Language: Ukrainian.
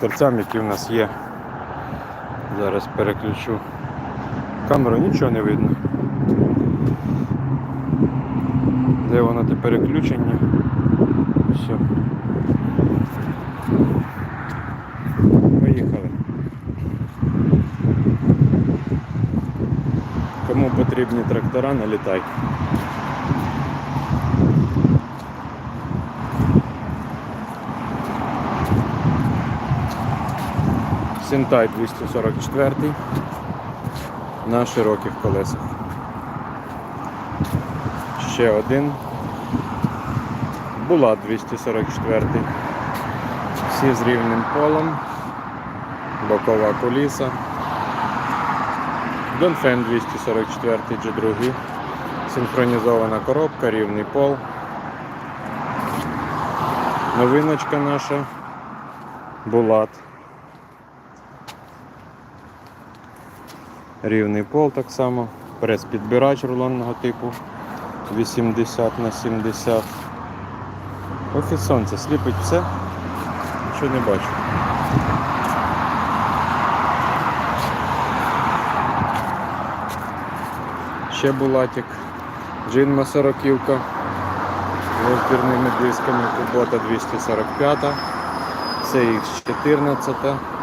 Терцям, які в нас є. Зараз переключу камеру, нічого не видно. Де воно те переключення? Все. Поїхали. Кому потрібні трактора, налітай. Синтай 244 на широких колесах. Ще один. Булат 244. Всі з рівним полом. Бокова коліса. Донфен 244 G2. Синхронізована коробка, рівний пол. Новиночка наша. Булат. Рівний пол так само. Прес-підбирач рулонного типу 80 на 70. Офіс сонце сліпить все. Нічого не бачу. Ще булатик. Джинма 40 з розбірними дисками, Кубота 245, CX14. Wi-Fi.